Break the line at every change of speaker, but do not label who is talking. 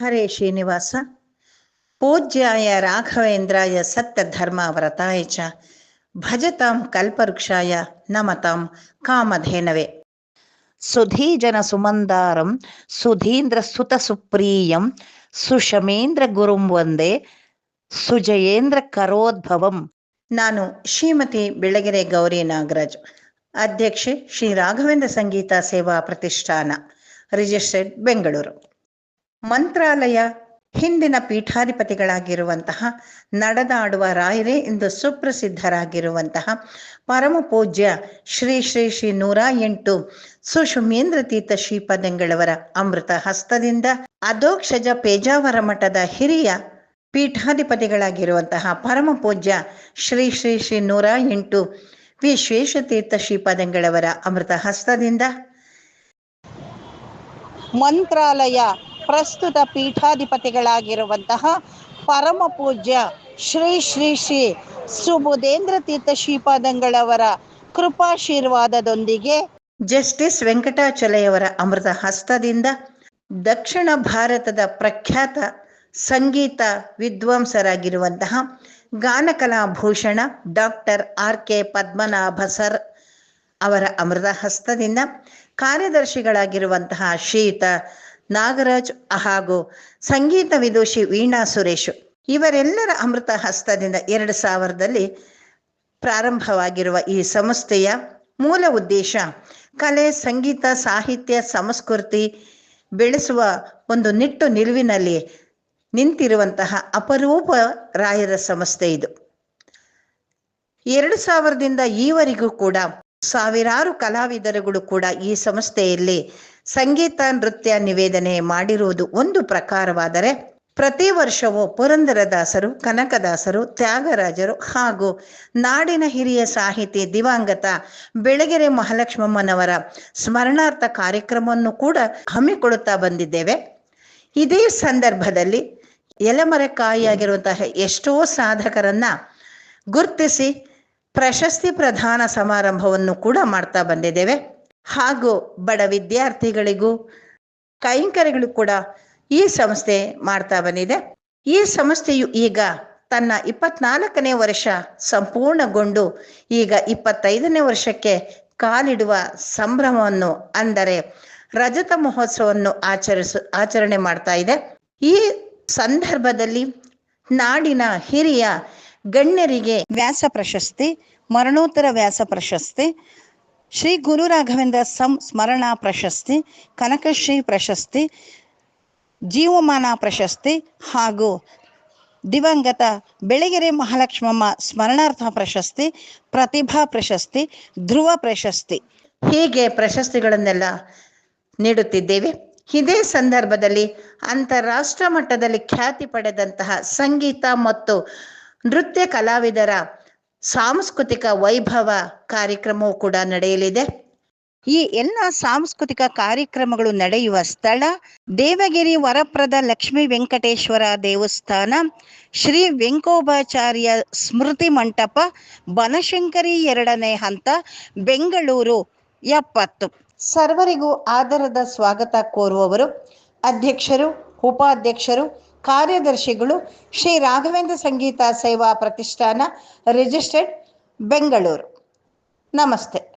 ಹರೇ ಶ್ರೀನಿವಾಸ ಪೂಜ್ಯಾಯ ರಾಘವೇಂದ್ರಾಯ ಸತ್ಯಧರ್ಮವ್ರತಾಯ ಚ ಭಜತಾಂ ಕಲ್ಪವೃಕ್ಷಾಯ ನಮತಾಂ ಕಾಮಧೇನವೇ ಸುಧೀಜನ ಸುಮಂದಾರಂ ಸುಧೀಂದ್ರ ಸುತ ಸುಪ್ರಿಯಂ ಸುಷಮೇಂದ್ರ ಗುರುಂ ವಂದೇ ಸುಜಯೇಂದ್ರ ಕರೋದ್ಭವಂ ನಾನು ಶ್ರೀಮತಿ ಬೆಳಗೆರೆ ಗೌರಿ ನಾಗರಾಜ್ ಅಧ್ಯಕ್ಷೆ ಶ್ರೀ ರಾಘವೇಂದ್ರ ಸಂಗೀತ ಸೇವಾ ಪ್ರತಿಷ್ಠಾನ ರಿಜಿಸ್ಟರ್ಡ್ ಬೆಂಗಳೂರು ಮಂತ್ರಾಲಯ ಹಿಂದಿನ ಪೀಠಾಧಿಪತಿಗಳಾಗಿರುವಂತಹ ನಡೆದಾಡುವ ರಾಯರೇ ಇಂದು ಸುಪ್ರಸಿದ್ಧರಾಗಿರುವಂತಹ ಪರಮ ಪೂಜ್ಯ ಶ್ರೀ ಶ್ರೀ ಶ್ರೀ ನೂರ ಎಂಟು ಸುಷುಮೇಂದ್ರ ತೀರ್ಥ ಶ್ರೀಪದಂಗಳವರ ಅಮೃತ ಹಸ್ತದಿಂದ ಅಧೋಕ್ಷಜ ಪೇಜಾವರ ಮಠದ ಹಿರಿಯ ಪೀಠಾಧಿಪತಿಗಳಾಗಿರುವಂತಹ ಪರಮ ಪೂಜ್ಯ ಶ್ರೀ ಶ್ರೀ ಶ್ರೀ ನೂರ ಎಂಟು ವಿಶ್ವೇಶತೀರ್ಥ ಶ್ರೀಪದಂಗಳವರ ಅಮೃತ ಹಸ್ತದಿಂದ ಮಂತ್ರಾಲಯ ಪ್ರಸ್ತುತ ಪೀಠಾಧಿಪತಿಗಳಾಗಿರುವಂತಹ ಪರಮ ಪೂಜ್ಯ ಶ್ರೀ ಶ್ರೀ ಶ್ರೀ ಸುಬುಧೇಂದ್ರ ತೀರ್ಥ ಶ್ರೀಪಾದಂಗಳವರ ಕೃಪಾಶೀರ್ವಾದದೊಂದಿಗೆ ಜಸ್ಟಿಸ್ ವೆಂಕಟಾಚಲಯವರ ಅಮೃತ ಹಸ್ತದಿಂದ ದಕ್ಷಿಣ ಭಾರತದ ಪ್ರಖ್ಯಾತ ಸಂಗೀತ ವಿದ್ವಾಂಸರಾಗಿರುವಂತಹ Ganakalabhushana doctor R K Padmanabha sir ಅವರ ಅಮೃತ ಹಸ್ತದಿಂದ ಕಾರ್ಯದರ್ಶಿಗಳಾಗಿರುವಂತಹ ಶ್ರೀಯುತ ನಾಗರಾಜ್ ಹಾಗೂ ಸಂಗೀತ ವಿದೂಷಿ ವೀಣಾ ಸುರೇಶ್ ಇವರೆಲ್ಲರ ಅಮೃತ ಹಸ್ತದಿಂದ ಎರಡು ಸಾವಿರದಲ್ಲಿ ಪ್ರಾರಂಭವಾಗಿರುವ ಈ ಸಂಸ್ಥೆಯ ಮೂಲ ಉದ್ದೇಶ ಕಲೆ, ಸಂಗೀತ, ಸಾಹಿತ್ಯ, ಸಂಸ್ಕೃತಿ ಬೆಳೆಸುವ ಒಂದು ನಿಟ್ಟು ನಿಲುವಿನಲ್ಲಿ ನಿಂತಿರುವಂತಹ ಅಪರೂಪ ರಾಯರ ಸಂಸ್ಥೆ ಇದು. ಎರಡು ಸಾವಿರದಿಂದ ಈವರೆಗೂ ಕೂಡ ಸಾವಿರಾರು ಕಲಾವಿದರುಗಳು ಕೂಡ ಈ ಸಂಸ್ಥೆಯಲ್ಲಿ ಸಂಗೀತ ನೃತ್ಯ ನಿವೇದನೆ ಮಾಡಿರುವುದು ಒಂದು ಪ್ರಕಾರವಾದರೆ ಪ್ರತಿ ವರ್ಷವೂ ಪುರಂದರದಾಸರು, ಕನಕದಾಸರು, ತ್ಯಾಗರಾಜರು ಹಾಗೂ ನಾಡಿನ ಹಿರಿಯ ಸಾಹಿತಿ ದಿವಂಗತ ಬೆಳಗೆರೆ ಮಹಾಲಕ್ಷ್ಮಮ್ಮನವರ ಸ್ಮರಣಾರ್ಥ ಕಾರ್ಯಕ್ರಮವನ್ನು ಕೂಡ ಹಮ್ಮಿಕೊಳ್ಳುತ್ತಾ ಬಂದಿದ್ದೇವೆ. ಇದೇ ಸಂದರ್ಭದಲ್ಲಿ ಎಲೆಮರೆಕಾಯಿಯಾಗಿರುವಂತಹ ಎಷ್ಟೋ ಸಾಧಕರನ್ನ ಗುರ್ತಿಸಿ ಪ್ರಶಸ್ತಿ ಪ್ರದಾನ ಸಮಾರಂಭವನ್ನು ಕೂಡ ಮಾಡ್ತಾ ಬಂದಿದ್ದೇವೆ. ಹಾಗೂ ಬಡ ವಿದ್ಯಾರ್ಥಿಗಳಿಗೂ ಕೈಂಕರ್ಯಗಳು ಕೂಡ ಈ ಸಂಸ್ಥೆ ಮಾಡ್ತಾ ಬಂದಿದೆ. ಈ ಸಂಸ್ಥೆಯು ಈಗ ತನ್ನ ಇಪ್ಪತ್ನಾಲ್ಕನೇ ವರ್ಷ ಸಂಪೂರ್ಣಗೊಂಡು ಈಗ ಇಪ್ಪತ್ತೈದನೇ ವರ್ಷಕ್ಕೆ ಕಾಲಿಡುವ ಸಂಭ್ರಮವನ್ನು ಅಂದರೆ ರಜತ ಮಹೋತ್ಸವವನ್ನು ಆಚರಿಸ, ಆಚರಣೆ ಮಾಡ್ತಾ ಇದೆ. ಈ ಸಂದರ್ಭದಲ್ಲಿ ನಾಡಿನ ಹಿರಿಯ ಗಣ್ಯರಿಗೆ ವ್ಯಾಸ ಪ್ರಶಸ್ತಿ, ಮರಣೋತ್ತರ ವ್ಯಾಸ ಪ್ರಶಸ್ತಿ ಶ್ರೀ ಗುರು ರಾಘವೇಂದ್ರ ಸಂ, ಸ್ಮರಣಾ ಪ್ರಶಸ್ತಿ ಕನಕಶ್ರೀ ಪ್ರಶಸ್ತಿ, ಜೀವಮಾನ ಪ್ರಶಸ್ತಿ ಹಾಗೂ ದಿವಂಗತ ಬೆಳಗೆರೆ ಮಹಾಲಕ್ಷ್ಮಮ್ಮ ಸ್ಮರಣಾರ್ಥ ಪ್ರಶಸ್ತಿ, ಪ್ರತಿಭಾ ಪ್ರಶಸ್ತಿ, ಧ್ರುವ ಪ್ರಶಸ್ತಿ ಹೀಗೆ ಪ್ರಶಸ್ತಿಗಳನ್ನೆಲ್ಲ ನೀಡುತ್ತಿದ್ದೇವೆ. ಇದೇ ಸಂದರ್ಭದಲ್ಲಿ ಅಂತಾರಾಷ್ಟ್ರ ಮಟ್ಟದಲ್ಲಿ ಖ್ಯಾತಿ ಪಡೆದಂತಹ ಸಂಗೀತ ಮತ್ತು ನೃತ್ಯ ಕಲಾವಿದರ ಸಾಂಸ್ಕೃತಿಕ ವೈಭವ ಕಾರ್ಯಕ್ರಮವೂ ಕೂಡ ನಡೆಯಲಿದೆ. ಈ ಎಲ್ಲ ಸಾಂಸ್ಕೃತಿಕ ಕಾರ್ಯಕ್ರಮಗಳು ನಡೆಯುವ ಸ್ಥಳ ದೇವಗಿರಿ ವರಪ್ರದ ಲಕ್ಷ್ಮೀ ವೆಂಕಟೇಶ್ವರ ದೇವಸ್ಥಾನ, ಶ್ರೀ ವೆಂಕೋಬಾಚಾರ್ಯ ಸ್ಮೃತಿ ಮಂಟಪ, ಬನಶಂಕರಿ ಎರಡನೇ ಹಂತ, ಬೆಂಗಳೂರು ಎಪ್ಪತ್ತು. ಸರ್ವರಿಗೂ ಆದರದ ಸ್ವಾಗತ ಕೋರುವವರು, ಅಧ್ಯಕ್ಷರು, ಉಪಾಧ್ಯಕ್ಷರು ಕಾರ್ಯದರ್ಶಿಗಳು ಶ್ರೀ ರಾಘವೇಂದ್ರ ಸಂಗೀತ ಸೇವಾ ಪ್ರತಿಷ್ಠಾನ ರಿಜಿಸ್ಟರ್ಡ್ ಬೆಂಗಳೂರು. ನಮಸ್ತೆ.